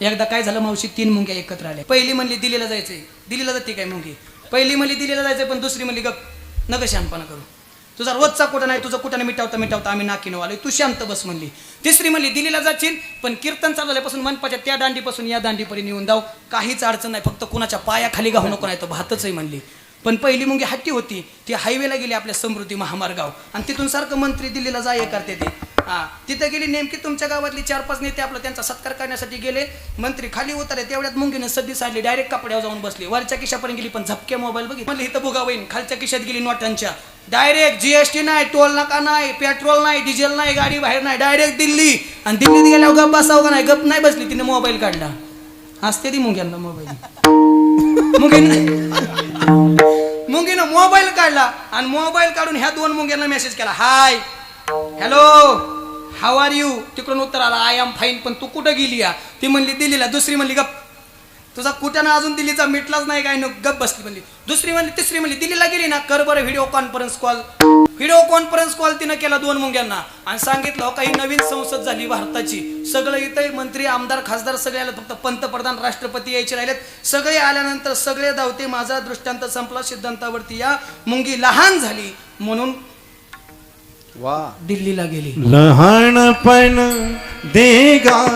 एकदा काय झालं मावशी तीन मुंग्या एकत्र आल्या. पहिली म्हणली दिल्लीला जायचंय. दिल्लीला जाते काय मुंगी? पहिली म्हणली दिल्लीला जायचंय पण दुसरी म्हणली गप नग शांतपणा करू. तुझा रोजचा कुठं नाही तुझं कुठं मिटावता मिटावता आम्ही नाकीनं आलोय. तू शांत बस म्हणली. तिसरी म्हणली दिल्लीला जाशील पण कीर्तन चालू झाल्यापासून मनपाच्या त्या दांडीपासून या दांडीपर्यंत येऊन जाऊ. काहीच अडचण नाही फक्त कुणाच्या पायाखाली गाव नको नाही तर भातच आहे म्हणली. पण पहिली मुंगी हट्टी होती ती हायवेला गेली आपल्या समृद्धी महामार्गाव आणि तिथून सारखं मंत्री दिल्लीला जाय करते ते. हा. तिथे गेली नेमकी तुमच्या गावातली चार पाच नेते आपलं त्यांचा सत्कार करण्यासाठी गेले. मंत्री खाली उतरले तेवढ्यात मुंगीनं सद्दी साडली डायरेक्ट कपड्यावर जाऊन बसली. वरच्या किशापर्यंत गेली पण झपके मोबाईल बघितले. म्हणली इथं बुगा होईन खालच्या किशात गेली नोटांच्या. डायरेक्ट जीएसटी नाही टोल नाका नाही पेट्रोल नाही डिझेल नाही गाडी बाहेर नाही डायरेक्ट दिल्ली. आणि दिल्लीत गेल्यावर गप बसावं का नाही? गप नाही बसली तिने मोबाईल काढला. असते ती मुंग्यांना मोबाईल मुंगीनं मुंगीनं मोबाईल काढला आणि मोबाईल काढून ह्या दोन मुंग्यांना मेसेज केला. Hi hello how are you तिकडून उत्तर आला आय एम फाईन पण तू कुठं गेली या? ती म्हणली दिल्लीला. दुसरी म्हणली गप. तुझा कुठं अजून दिल्लीचा मिटलाच नाही काय? न गप बसली. म्हणली. दुसरी म्हणली तिसरी म्हणली दिल्लीला गेली ना? कर बरं video conference call video conference call तिनं केला दोन मुंग्यांना. आणि सांगितलं "हो, काही नवीन संसद झाली भारताची. सगळं इथं मंत्री आमदार खासदार सगळे आले फक्त पंतप्रधान राष्ट्रपती यायचे राहिलेत. सगळे आल्यानंतर सगळे धावते माझा दृष्टांत संपला सिद्धांतावरती या. मुंगी लहान झाली म्हणून दिल्लीला गेली. लहानपण देगा